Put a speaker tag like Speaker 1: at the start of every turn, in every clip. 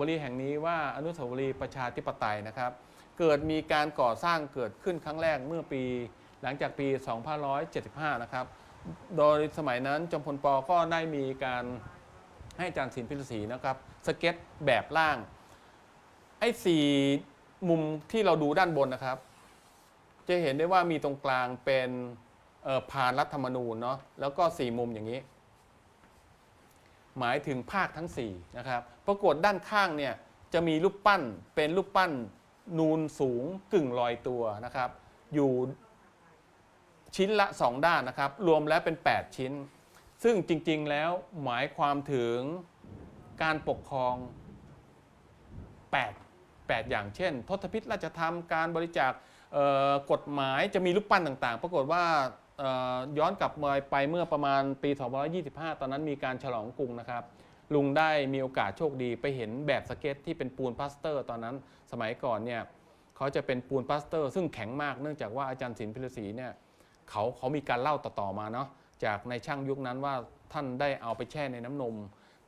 Speaker 1: วรีย์แห่งนี้ว่าอนุสาวรีย์ประชาธิปไตยนะครับ เกิดมีการก่อสร้างเกิดขึ้นครั้งแรกเมื่อปี หลังจากปี 2575 นะครับ โดยสมัยนั้นจอมพลปอก็ได้มีการให้อาจารย์ศิลปิศรีนะครับ สเก็ตแบบล่าง ไอ้สี่มุมที่เราดูด้านบนนะครับ จะเห็นได้ว่ามีตรงกลางเป็นเอ่อพานรัฐธรรมนูญเนาะแล้วก็สี่มุมอย่างนี้ หมายถึงภาคทั้ง4นะครับปรากฏด้านข้างเนี่ยจะมีรูปปั้นเป็นรูปปั้นนูนสูงกึ่งลอยตัวนะครับ อยู่ชิ้นละ 2 ด้านนะครับ รวมแล้วเป็น 8 ชิ้น ซึ่งจริงๆแล้วหมายความถึงการปกครอง 8 8 อย่างเช่น ทศพิธราชธรรมการบริจาคกฎหมายจะมีรูปปั้นต่างๆ ปรากฏว่า ย้อนกลับมาไปเมื่อประมาณปี 2525 ตอนนั้นมีการฉลองกรุงนะครับ ลุงได้มีโอกาสโชคดีไปเห็นแบบสเก็ตที่เป็นปูนพลาสเตอร์ ตอนนั้นสมัยก่อนเนี่ยเขาจะเป็นปูนพลาสเตอร์ ซึ่งแข็งมากเนื่องจากว่าอาจารย์ศิลป์พิรศรีเนี่ยเขาเขามีการเล่าต่อๆมาเนาะจากในช่างยุคนั้นว่าท่านได้เอาไปแช่ในน้ำนม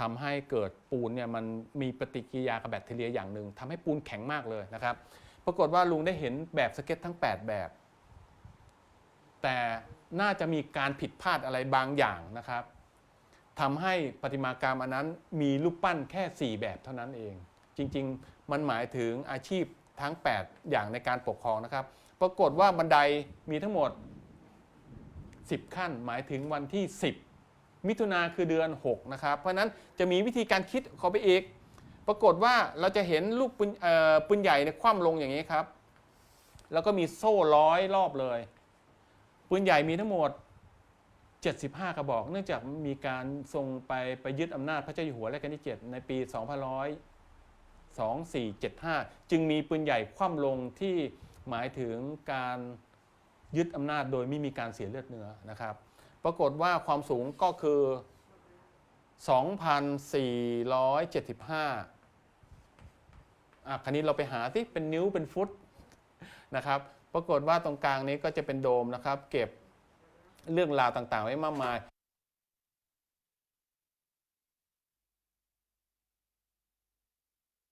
Speaker 1: ทำให้เกิดปูนเนี่ยมันมีปฏิกิริยากับแบคทีเรียอย่างหนึ่งทำให้ปูนแข็งมากเลยนะครับ ปรากฏว่าลุงได้เห็นแบบสเก็ตทั้ง 8 แบบ แต่น่าจะมีการผิดพลาดอะไรบางอย่างนะครับทำให้ประติมากรรมอันนั้นมีรูปปั้นแค่ 4 แบบเท่านั้นเอง จริงๆ มันหมายถึงอาชีพทั้ง 8 อย่างในการปกครองนะครับ ปรากฏว่าบันไดมีทั้งหมด 10 ขั้น หมายถึงวันที่ 10 มิถุนาคือเดือน 6 นะครับ เพราะนั้นจะมีวิธีการคิดเขาไปอีก ปรากฏว่าเราจะเห็นลูกปืนเอ่อปืนใหญ่เนี่ยคว่ำลงอย่างนี้ครับ แล้วก็มีโซ่ร้อยรอบเลย ปืนใหญ่มีทั้งหมด 75 กระบอก เนื่องจากมีการทรงไปไปยึดอำนาจพระเจ้าอยู่หัวรัชกาลที่ 7 ในปี2100 2475 จึงมีปืนใหญ่คว่ำลงที่หมายถึงการยึดอำนาจโดยไม่มีการเสียเลือดเนื้อนะครับ ปรากฏว่าความสูงก็คือ 2,475อะคันนี้เราไปหาที่เป็นนิ้วเป็นฟุตนะครับ ปรากฏว่าตรงกลางนี้ก็จะเป็นโดมนะครับ เก็บเรื่องราวต่างๆ ไว้มากมาย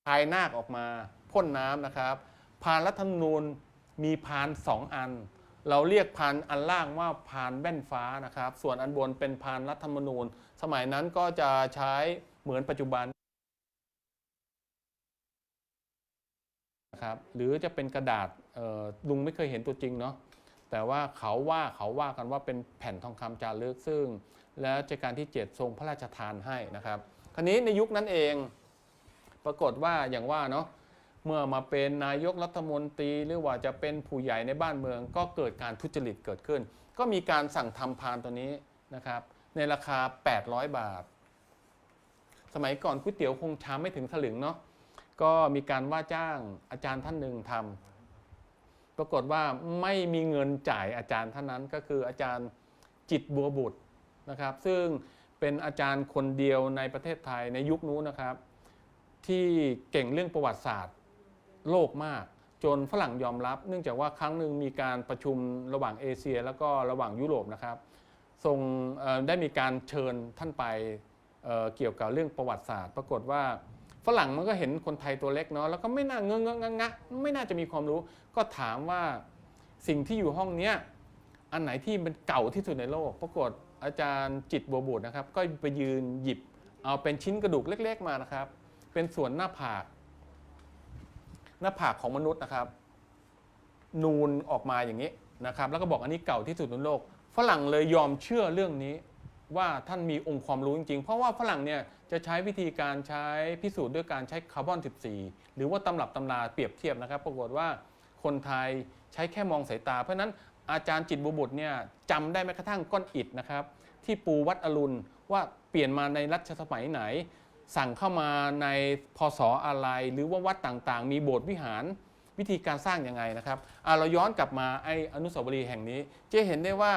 Speaker 1: ภายนาคออกมาพ่นน้ำนะครับ พานรัฐธรรมนูญมีพานสองอัน เราเรียกพานอันล่างว่าพานแว่นฟ้านะครับ ส่วนอันบนเป็นพานรัฐธรรมนูญ สมัยนั้นก็จะใช้เหมือนปัจจุบัน นะครับหรือจะเป็นกระดาษลุงไม่เคยเห็นตัวจริงเนาะแต่ว่าเขาว่าเขาว่ากันว่าเป็นแผ่นทองคำจารึกซึ่ง แล้วรัชกาลที่ 7 ทรงพระราชทานให้นะครับคราวนี้ในยุคนั้นเองปรากฏว่าอย่างว่าเนาะเมื่อมาเป็นนายกรัฐมนตรีหรือว่าจะเป็นผู้ใหญ่ในบ้านเมือง ก็เกิดการทุจริตเกิดขึ้น ก็มีการสั่งทำพานตัวนี้นะครับ ในราคา 800 บาท สมัยก่อนก๋วยเตี๋ยวคงชามไม่ถึงสลึงเนาะ ก็มีการว่าจ้างอาจารย์ท่านหนึ่งทำปรากฏว่าไม่มีเงินจ่ายอาจารย์ท่านนั้นก็คืออาจารย์จิตบัวบุตรนะครับ ซึ่งเป็นอาจารย์คนเดียวในประเทศไทยในยุคนู้นนะครับ ที่เก่งเรื่องประวัติศาสตร์โลกมาก จนฝรั่งยอมรับ เนื่องจากว่าครั้งหนึ่งมีการประชุมระหว่างเอเชีย แล้วก็ระหว่างยุโรปนะครับทรงได้มีการเชิญท่านไปเเกี่ยวกับเรื่องประวัติศาสตร์ ปรากฏว่า ฝรั่งมันก็เห็นคนไทยตัวเล็กเนาะแล้วก็ไม่น่าเงอะเงอะงะงะไม่น่าจะมีความรู้ ก็ถามว่าสิ่งที่อยู่ห้องเนี้ยอันไหนที่มันเก่าที่สุดในโลก ปรากฏอาจารย์จิตบัวบุตรนะครับ ก็ไปยืนหยิบเอาเป็นชิ้นกระดูกเล็ก ๆมานะครับ เป็นส่วนหน้าผาก หน้าผากของมนุษย์นะครับ นูนออกมาอย่างนี้นะครับ แล้วก็บอกอันนี้เก่าที่สุดในโลก ฝรั่งเลยยอมเชื่อเรื่องนี้ว่าท่านมีองค์ความรู้จริงๆ เพราะว่าฝรั่งเนี่ย จะใช้วิธีการใช้พิสูจน์ด้วยการใช้คาร์บอน 14 หรือว่าตำรับตำราเปรียบเทียบนะครับ ปรากฏว่าคนไทยใช้แค่มองสายตา เพราะนั้นอาจารย์จิตบุบุตรเนี่ยจำได้แม้กระทั่งก้อนอิฐนะครับ ที่ปูวัดอรุณว่าเปลี่ยนมาในรัชสมัยไหน สั่งเข้ามาในพศอะไร หรือว่าวัดต่างๆ มีโบสถ์วิหารวิธีการสร้างยังไงนะครับอะเราย้อนกลับมาไออนุสาวรีย์แห่งนี้ จะเห็นได้ว่า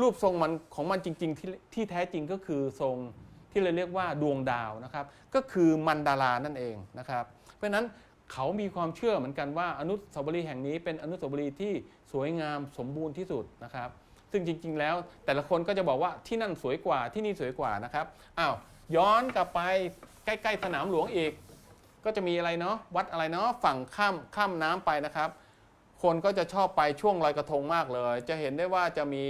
Speaker 1: รูปทรงมันของมันจริง ๆ ที่ที่แท้จริงก็คือทรง ที่เราเรียกว่าดวงดาวนะครับ ก็คือมันดารานั่นเองนะครับ เพราะฉะนั้นเขามีความเชื่อเหมือนกันว่าอนุสาวรีย์แห่งนี้เป็นอนุสาวรีย์ที่สวยงามสมบูรณ์ที่สุดนะครับ ซึ่งจริง ๆ แล้วแต่ละคนก็จะบอกว่าที่นั่นสวยกว่าที่นี่สวยกว่านะครับอ้าวย้อนกลับไปใกล้ๆสนามหลวงอีก ก็จะมีอะไรเนาะวัดอะไรเนาะฝั่งข้ามข้ามน้ำไปนะครับ คนก็จะชอบไปช่วงลอยกระทงมากเลย จะเห็นได้ว่าจะมี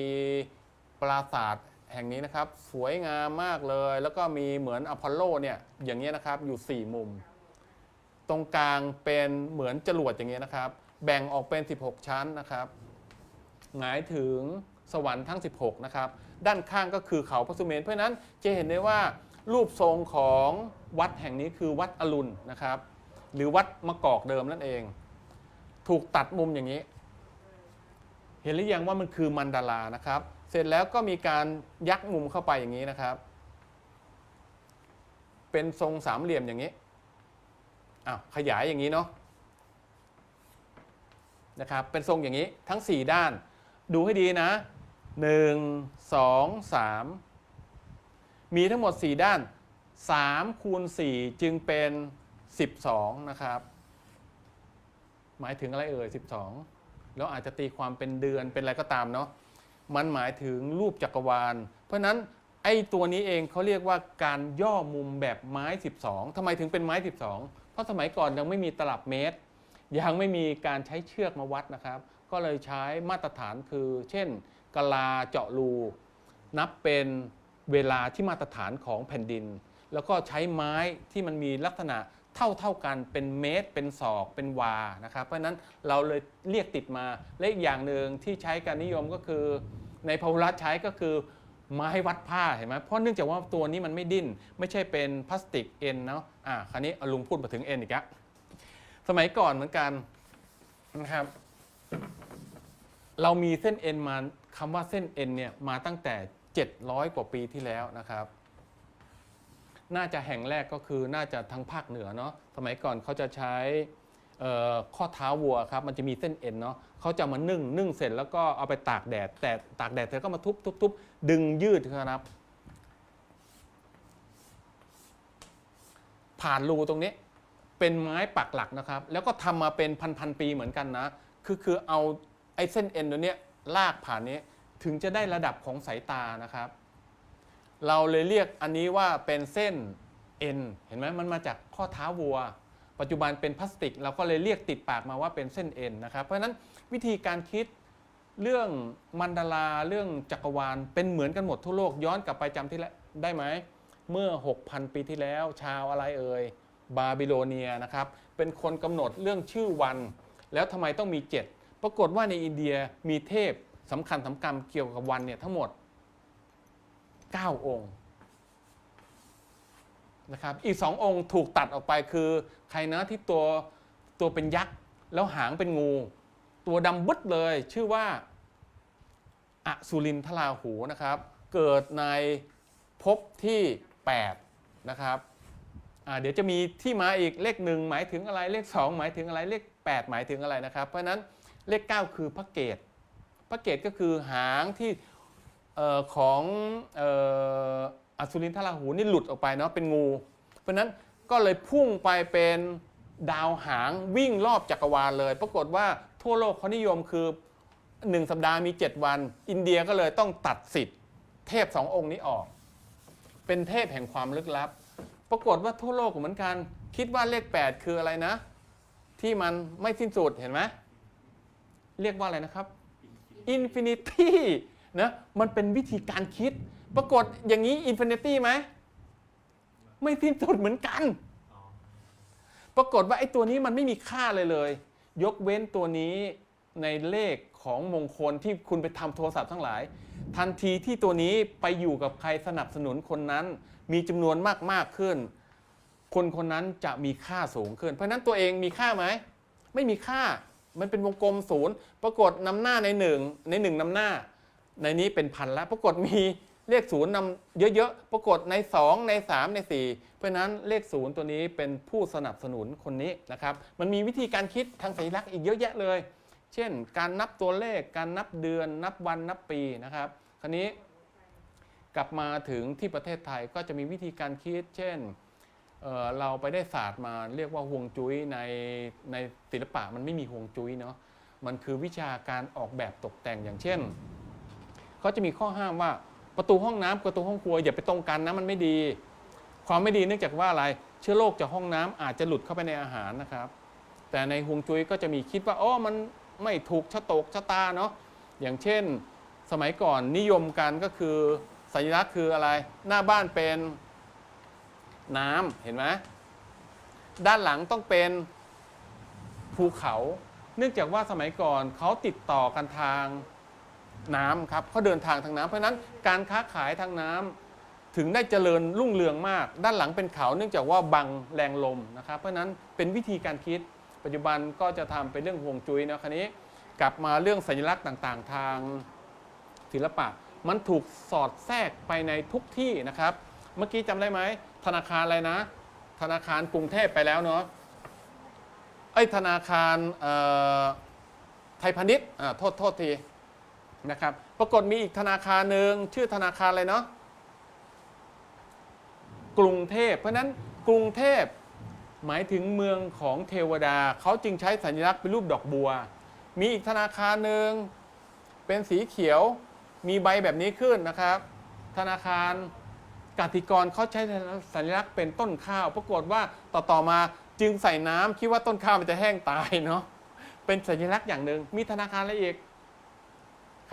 Speaker 1: ปราสาท แห่งนี้นะครับสวยงามมากเลย แล้วก็มีเหมือนอพอลโลเนี่ยอย่างเงี้ยนะครับอยู่ 4 มุม ตรงกลางเป็นเหมือนจรวดอย่างเงี้ยนะครับ แบ่งออกเป็น 16 ชั้นนะครับหมายถึงสวรรค์ทั้ง 16 นะครับ ด้านข้างก็คือเขาพระสุเมน เพราะฉะนั้นจะเห็นได้ว่ารูปทรงของวัดแห่งนี้คือวัดอรุณนะครับ หรือวัดมะกอกเดิมนั่นเอง ถูกตัดมุมอย่างนี้ เห็นหรือยังว่ามันคือมันดารานะครับ เสร็จแล้วก็มีการยักมุมเข้าไปอย่างนี้นะครับ เป็นทรงสามเหลี่ยมอย่างนี้อ้าวขยายอย่างนี้เนาะนะครับเป็นทรงอย่างนี้ทั้ง 4 ด้าน ดูให้ดีนะ 1 2 3 มีทั้งหมด 4 ด้าน3คูณ4จึงเป็น 12 นะครับ หมายถึงอะไรเอ่ย 12 แล้วอาจจะตีความเป็นเดือนเป็นอะไรก็ตามเนาะ มันหมายถึงรูปจักรวาล เพราะนั้นไอ้ตัวนี้เองเขาเรียกว่าการย่อมุมแบบไม้ 12ทำไมถึงเป็นไม้ 12 เพราะสมัยก่อนยังไม่มีตลับเมตร ยังไม่มีการใช้เชือกมาวัดนะครับ ก็เลยใช้มาตรฐานคือ เช่นกะลาเจาะรู นับเป็นเวลาที่มาตรฐานของแผ่นดิน แล้วก็ใช้ไม้ที่มันมีลักษณะเท่าเท่ากันเป็นเมตร เป็นศอก เป็นวานะครับ เพราะฉะนั้นเราเลยเรียกติดมาและอีกอย่างหนึ่งที่ใช้การนิยมก็คือ ในพหุรัฐใช้ก็คือไม้วัดผ้าเห็นไหมเพราะเนื่องจากว่าตัวนี้มันไม่ดิ้น ไม่ใช่เป็นพลาสติกเอ็นเนาะอ่าคราวนี้ลุงพูดมาถึงเอ็นอีกแล้วสมัยก่อนเหมือนกันนะครับ เรามีเส้นเอ็นมาคำว่าเส้นเอ็นเนี่ยมาตั้งแต่ 700 กว่าปีที่แล้วนะครับ น่าจะแห่งแรกก็คือน่าจะทางภาคเหนือเนาะสมัยก่อนเขาจะใช้ ข้อเท้าวัวครับมันจะมีเส้นเอ็นเนาะเขาจะมานึ่งนึ่งเสร็จแล้วก็เอาไปตากแดด แต่ตากแดดเสร็จก็มาทุบทุบทุบดึงยืดครับ ผ่านรูตรงนี้เป็นไม้ปักหลักนะครับ แล้วก็ทำมาเป็นพันๆปีเหมือนกันนะ คือคือเอาไอ้เส้นเอ็นตัวเนี้ยลากผ่านนี้ถึงจะได้ระดับของสายตานะครับ เราเลยเรียกอันนี้ว่าเป็นเส้นเอ็นเห็นไหมมันมาจากข้อเท้าวัว ปัจจุบันเป็นพลาสติก เราก็เลยเรียกติดปากมาว่าเป็นเส้นเอ็นนะครับเพราะฉะนั้นวิธีการคิดเรื่องมันดาราเรื่องจักรวาลเป็นเหมือนกันหมดทั่วโลกย้อนกลับไปจำที่แล้วได้ไหมเมื่อ 6,000 ปีที่แล้วชาวอะไรเอ่ยบาบิโลเนียนะครับเป็นคนกำหนดเรื่องชื่อวัน แล้วทำไมต้องมี 7 ปรากฏว่าในอินเดียมีเทพสำคัญสำคัญเกี่ยวกับวันเนี่ยทั้งหมด 9 องค์ นะครับอีกสององค์ถูกตัดออกไปคือใครนะที่ตัวตัวเป็นยักษ์แล้วหางเป็นงู ตัวดำบึดเลยชื่อว่าอสุรินทราหูนะครับ เกิดในภพที่ 8 นะครับเดี๋ยวจะมีที่มาอีกเลขหนึ่งหมายถึงอะไรเลข 2 หมายถึงอะไรเลข 8 หมายถึงอะไรนะครับ เพราะฉะนั้นเลข 9 คือพระเกตพระเกตก็คือหางที่ออของ อสุรินทราหูนี่หลุดออกไปเนาะเป็นงู เพราะฉะนั้นก็เลยพุ่งไปเป็นดาวหางวิ่งรอบจักรวาลเลย ปรากฏว่าทั่วโลกเขานิยมคือ 1 สัปดาห์มี 7 วัน อินเดียก็เลยต้องตัดสิทธิ์ เทพสององค์นี้ออก เป็นเทพแห่งความลึกลับ ปรากฏว่าทั่วโลกเหมือนกัน คิดว่าเลข 8 คืออะไรนะ ที่มันไม่สิ้นสุดเห็นไหมเรียกว่าอะไรนะครับอินฟินิตี้นะมันเป็นวิธีการคิด ปรากฏอย่างนี้อินฟินิตี้ไหมไม่สิ้นสุดเหมือนกัน ปรากฏว่าไอ้ตัวนี้มันไม่มีค่าเลยเลย ยกเว้นตัวนี้ในเลขของมงคลที่คุณไปทำโทรศัพท์ทั้งหลาย ทันทีที่ตัวนี้ไปอยู่กับใครสนับสนุนคนนั้น มีจำนวนมากมากๆขึ้น คนคนนั้นจะมีค่าสูงขึ้น เพราะฉะนั้นตัวเองมีค่าไหม ไม่มีค่ามันเป็นวงกลมศูนย์ปรากฏนำหน้าในหนึ่งในหนึ่งนำหน้า ในนี้เป็นพันแล้วปรากฏมี เลขศูนย์นำเยอะๆ ปรากฏใน 2 ใน 3 ใน 4 เพราะนั้นเลขศูนย์ตัวนี้เป็นผู้สนับสนุนคนนี้นะครับ มันมีวิธีการคิดทางสัญลักษณ์อีกเยอะแยะเลย เช่น การนับตัวเลข การนับเดือน นับวัน นับปีนะครับ คราวนี้กลับมาถึงที่ประเทศไทยก็จะมีวิธีการคิด เช่นเเราไปได้ศาสตร์มาเรียกว่าฮวงจุ้ยในในศิลปะมันไม่มีฮวงจุ้ยเนาะ มันคือวิชาการออกแบบตกแต่งอย่างเช่น เขาจะมีข้อห้ามว่า ประตูห้องน้ำกับประตูห้องครัวอย่าไปตรงกันนะมันไม่ดี ความไม่ดีเนื่องจากว่าอะไรเชื้อโรคจากห้องน้ำอาจจะหลุดเข้าไปในอาหารนะครับ แต่ในฮวงจุ้ยก็จะมีคิดว่าอ๋อมันไม่ถูกชะตกชะตาเนาะอย่างเช่น สมัยก่อนนิยมกันก็คือสัญลักษณ์คืออะไร หน้าบ้านเป็นน้ำเห็นไหมด้านหลังต้องเป็นภูเขา เนื่องจากว่าสมัยก่อนเขาติดต่อกันทาง น้ำครับเขาเดินทางทางน้ำเพราะฉะนั้นการค้าขายทางน้ำถึงได้เจริญรุ่งเรืองมาก ด้านหลังเป็นเขาเนื่องจากว่าบังแรงลมนะครับ เพราะฉะนั้นเป็นวิธีการคิด ปัจจุบันก็จะทำเป็นเรื่องห่วงจุ้ยนะคราวนี้ กลับมาเรื่องสัญลักษณ์ต่างๆ ทางศิลปะ มันถูกสอดแทรกไปในทุกที่นะครับ เมื่อกี้จำได้ไหมธนาคารอะไรนะ ธนาคารกรุงเทพไปแล้วเนาะไอ้ยธนาคารเอ่อไทยพาณิชย์อ่าโทษโทษที นะครับ ปรากฏมีอีกธนาคารหนึ่งชื่อธนาคารอะไรเนาะกรุงเทพ เพราะฉะนั้นกรุงเทพหมายถึงเมืองของเทวดา เขาจึงใช้สัญลักษณ์เป็นรูปดอกบัว มีอีกธนาคารหนึ่งเป็นสีเขียวมีใบแบบนี้ขึ้นนะครับ ธนาคารกติกรเขาใช้สัญลักษณ์เป็นต้นข้าวปรากฏว่าต่อต่อมาจึงใส่น้ำคิดว่าต้นข้าวมันจะแห้งตายเนาะเป็นสัญลักษณ์อย่างหนึ่งมีธนาคารอะไรอีก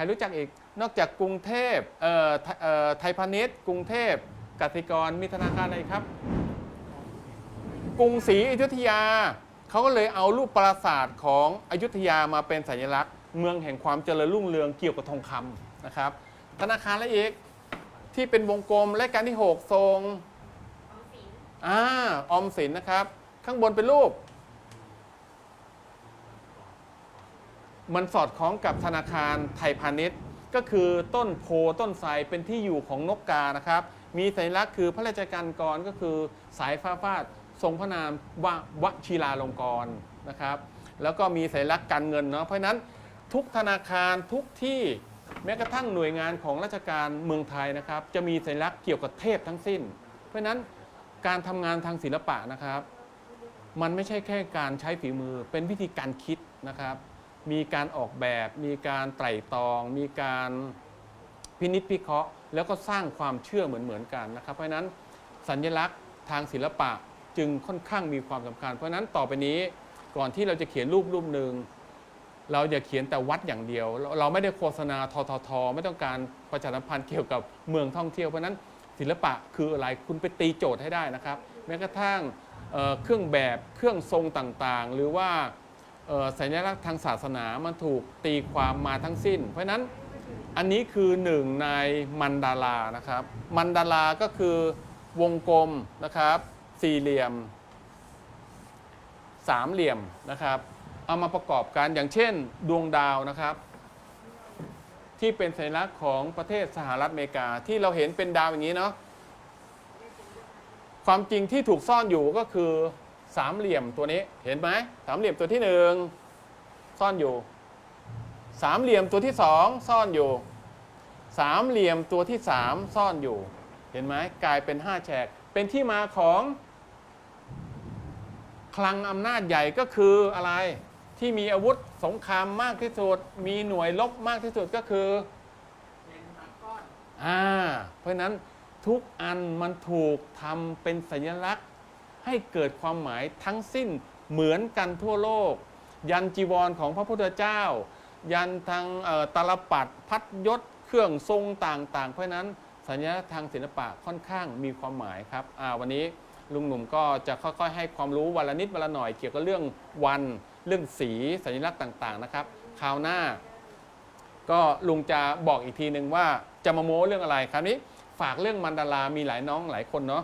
Speaker 1: รรู้จักอีกนอกจากกรุงเทพเอ่อไทเอ่อไทยพาณิชย์กรุงเทพกสิกรมีธนาคารอะไรครับ กรุงศรีอยุธยาเขาก็เลยเอารูปปราสาทของอยุธยามาเป็นสัญลักษณ์ เมืองแห่งความเจริญรุ่งเรืองเกี่ยวกับทองคำนะครับ ธนาคารอะไรอีกที่เป็นวงกลมและการที่6ทรงอ่าออมสินนะครับ ข้างบนเป็นรูป มันสอดคล้องกับธนาคารไทยพาณิชย์ ก็คือต้นโพต้นไทรเป็นที่อยู่ของนกกานะครับ มีสัญลักษณ์คือพระราชการกรก็คือสายฟ้าฟาดทรงพระนามววชิราลงกรนะครับ แล้วก็มีสัญลักษณ์การเงินเนาะเพราะนั้นทุกธนาคารทุกที่แม้กระทั่งหน่วยงานของราชการเมืองไทยนะครับ จะมีสัญลักษณ์เกี่ยวกับเทพทั้งสิ้น เพราะนั้นการทำงานทางศิลปะนะครับ มันไม่ใช่แค่การใช้ฝีมือเป็นวิธีการคิดนะครับ มีการออกแบบ มีการไตร่ตรอง มีการพินิจพิเคราะห์ แล้วก็สร้างความเชื่อเหมือนๆกันนะครับ เพราะฉะนั้นสัญลักษณ์ทางศิลปะจึงค่อนข้างมีความสำคัญ เพราะฉะนั้นต่อไปนี้ก่อนที่เราจะเขียนรูปรูปหนึ่งเราอย่าเขียนแต่วัดอย่างเดียวเราเราไม่ได้โฆษณาทททไม่ต้องการประชาสัมพันธ์เกี่ยวกับเมืองท่องเที่ยวเพราะนั้นศิลปะคืออะไรคุณไปตีโจทย์ให้ได้นะครับ แม้กระทั่งเเครื่องแบบเครื่องทรงต่างๆ หรือว่า สัญลักษณ์ทางศาสนามันถูกตีความมาทั้งสิ้น เพราะฉะนั้นอันนี้คือหนึ่งในมันดารานะครับ มันดาราก็คือวงกลมนะครับ สี่เหลี่ยม สามเหลี่ยมนะครับ เอามาประกอบกันอย่างเช่น ดวงดาวนะครับ ที่เป็นสัญลักษณ์ของประเทศสหรัฐอเมริกาที่เราเห็นเป็นดาวอย่างนี้เนาะความจริงที่ถูกซ่อนอยู่ก็คือ สามเหลี่ยมตัวนี้เห็นไหมสามเหลี่ยมตัวที่หนึ่งซ่อนอยู่ สามเหลี่ยมตัวที่สองซ่อนอยู่ สามเหลี่ยมตัวที่สามซ่อนอยู่ เห็นไหมกลายเป็นห้าแฉก เป็นที่มาของคลังอำนาจใหญ่ก็คืออะไรที่มีอาวุธสงครามมากที่สุด มีหน่วยลบมากที่สุดก็คืออ่าเพราะฉะนั้นทุกอันมันถูกทำเป็นสัญลักษณ์ ให้เกิดความหมายทั้งสิ้นเหมือนกันทั่วโลก ยันจีวรของพระพุทธเจ้า ยันทางตาลปัดพัดยศ เครื่องทรงต่างๆ เพราะฉะนั้นสัญลักษณ์ทางศิลปะค่อนข้างมีความหมายครับวันนี้ลุงหนุ่มก็จะค่อยๆ ให้ความรู้วันละนิดวันละหน่อยเกี่ยวกับเรื่องวันเรื่องสีสัญลักษณ์ต่างๆนะครับคราวหน้า ก็ลุงจะบอกอีกทีหนึ่งว่าจะมาโม้เรื่องอะไรคราวนี้ฝากเรื่องมันดารามีหลายน้องหลายคนเนาะ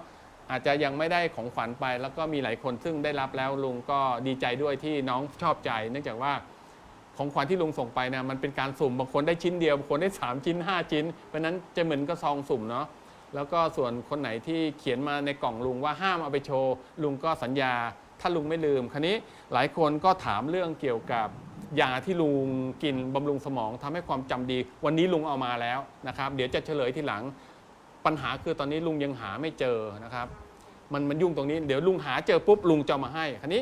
Speaker 1: อาจจะยังไม่ได้ของฝันไป แล้วก็มีหลายคนซึ่งได้รับแล้วลุงก็ดีใจด้วยที่น้องชอบใจ เนื่องจากว่าของขวัญที่ลุงส่งไปนะมันเป็นการสุ่มบางคนได้ชิ้นเดียวบางคนได้ 3 ชิ้น 5 ชิ้น เพราะนั้นจะเหมือนกับซองสุ่มเนาะแล้วก็ส่วนคนไหนที่เขียนมาในกล่องลุงว่าห้ามเอาไปโชว์ลุงก็สัญญา ถ้าลุงไม่ลืมคราวนี้หลายคนก็ถามเรื่องเกี่ยวกับยาที่ลุงกินบำรุงสมองทำให้ความจำดี วันนี้ลุงเอามาแล้วนะครับ เดี๋ยวจะเฉลยทีหลัง ปัญหาคือตอนนี้ลุงยังหาไม่เจอนะครับมันมันยุ่งตรงนี้เดี๋ยวลุงหาเจอปุ๊บลุงจะมาให้คราวนี้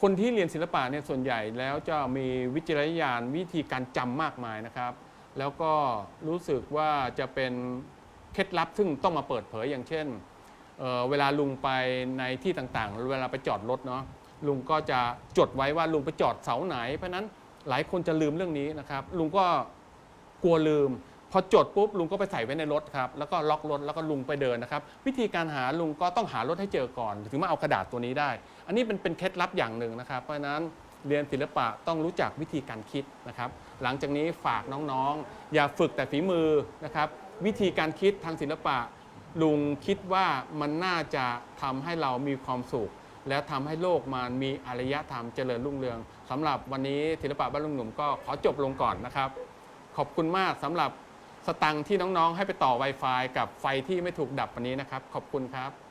Speaker 1: คนที่เรียนศิลปะเนี่ยส่วนใหญ่แล้วจะมีวิจารณญาณวิธีการจำมากมายนะครับ แล้วก็รู้สึกว่าจะเป็นเคล็ดลับซึ่งต้องมาเปิดเผยอย่างเช่นเเวลาลุงไปในที่ต่างๆ เวลาไปจอดรถเนาะลุงก็จะจดไว้ว่าลุงไปจอดเสาไหน เพราะนั้นหลายคนจะลืมเรื่องนี้นะครับ ลุงก็กลัวลืม พอจดปุ๊บลุงก็ไปใส่ไว้ในรถครับแล้วก็ล็อกรถแล้วก็ลุงไปเดินนะครับ วิธีการหาลุงก็ต้องหารถให้เจอก่อน ถึงมาเอากระดาษตัวนี้ได้ อันนี้เป็นเป็นเคล็ดลับอย่างหนึ่งนะครับ เพราะฉะนั้นเรียนศิลปะต้องรู้จักวิธีการคิดนะครับ หลังจากนี้ฝากน้องๆ อย่าฝึกแต่ฝีมือนะครับ วิธีการคิดทางศิลปะ ลุงคิดว่ามันน่าจะทำให้เรามีความสุข และทำให้โลกมันมีอารยธรรมเจริญรุ่งเรืองสำหรับวันนี้ศิลปะบ้านลุงหนุ่มก็ขอจบลงก่อนนะครับ ขอบคุณมากสำหรับ สตังค์ที่น้องๆ ให้ไปต่อ Wi-Fi กับไฟที่ไม่ถูกดับวันนี้นะครับ ขอบคุณครับ